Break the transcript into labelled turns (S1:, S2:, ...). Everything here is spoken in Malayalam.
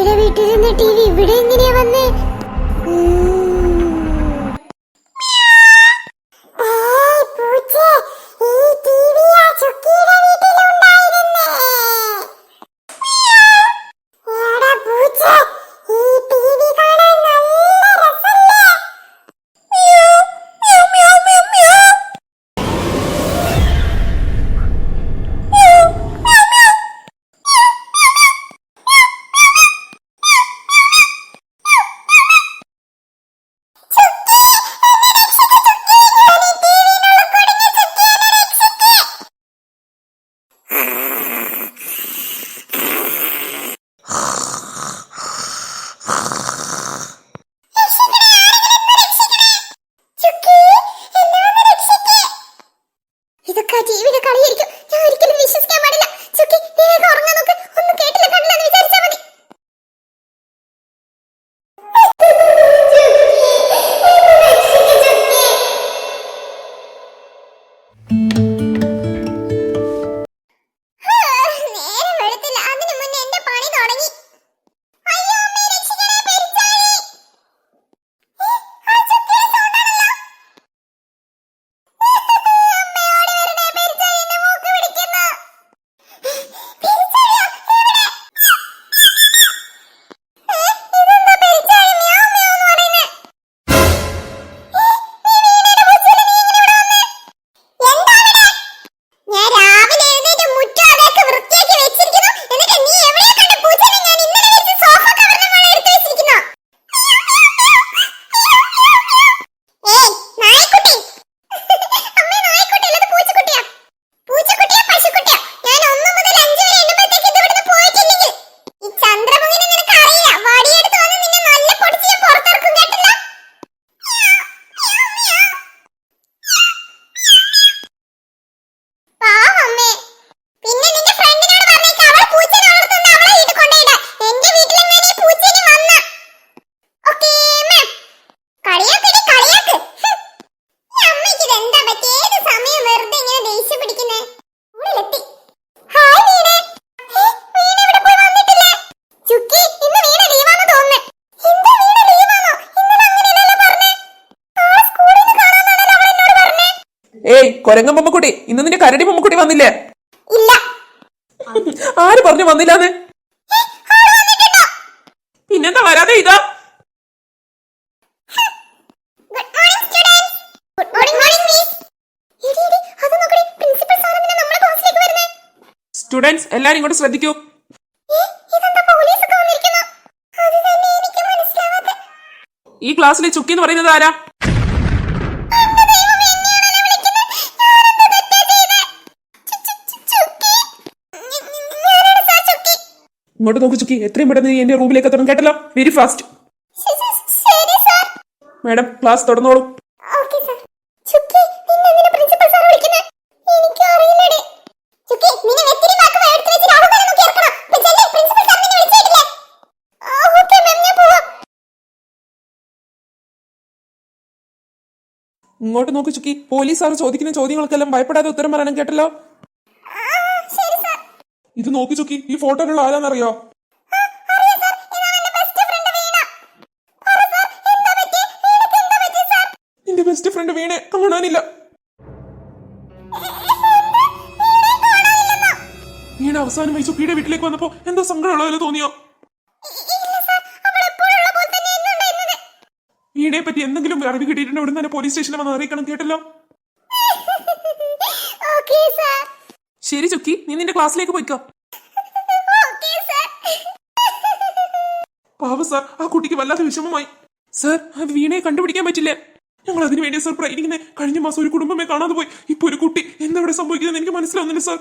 S1: അമ്മയുടെ വീട്ടിൽ നിന്ന് ടി വി ഇവിടെ എങ്ങനെയാ
S2: വന്നേ? കൊരങ്ങൻ പൊമ്മക്കുട്ടി ഇന്ന് നിന്റെ കരടി പൊമ്മക്കുട്ടി വന്നില്ലേ? ആര് പറഞ്ഞു വന്നില്ലാന്ന്? പിന്നെന്താ വരാതെ ഇതാ? സ്റ്റുഡൻസ് എല്ലാരും ഇങ്ങോട്ട് ശ്രദ്ധിക്കൂ. ഈ ക്ലാസ്സിലെ ചുക്കി എന്ന് പറയുന്നത് ആരാ? ഇങ്ങോട്ട് നോക്കി ചുക്കി എത്രയും പെട്ടെന്ന് എന്റെ റൂമിലേക്ക് എത്തണം കേട്ടല്ലോ? വെരി ഫാസ്റ്റ് മാഡം ക്ലാസ് തുടർന്നോളൂ ഇങ്ങോട്ട് നോക്കി ചുക്കി പോലീസ് സാർ ചോദിക്കുന്ന ചോദ്യങ്ങൾക്കെല്ലാം ഭയപ്പെടാതെ ഉത്തരം പറയാനും കേട്ടല്ലോ. ഇത് നോക്കി ചുക്കി ഈ ഫോട്ടോയിലുള്ള ആരാന്നറിയോ?
S1: എന്റെ ബെസ്റ്റ് ഫ്രണ്ട് വീണെ.
S2: കാണാനില്ല. വീണ അവസാനം ഈ ചുക്കിയുടെ വീട്ടിലേക്ക് വന്നപ്പോ എന്താ സങ്കടമുള്ള തോന്നിയോ? വീണയെ പറ്റി എന്തെങ്കിലും അറിവ് കിട്ടിയിട്ടുണ്ടോ ഉടൻ തന്നെ പോലീസ് സ്റ്റേഷനിൽ വന്ന് അറിയിക്കണം കേട്ടല്ലോ. ശരി ചുക്കി നീ നിന്റെ ക്ലാസ്സിലേക്ക് പോയിക്കോ. പാവ സാർ ആ കുട്ടിക്ക് വല്ലാത്ത വിഷമമായി. സാർ അത് വീണയെ കണ്ടുപിടിക്കാൻ പറ്റില്ല? ഞങ്ങൾ അതിനു വേണ്ടി സാർ പ്രയത്നിക്കുന്നത് കഴിഞ്ഞ മാസം ഒരു കുടുംബമേ കാണാതെ പോയി. ഇപ്പൊ ഒരു കുട്ടി എന്തവിടെ സംഭവിക്കുന്നത് എനിക്ക് മനസ്സിലാവുന്നില്ല സാർ.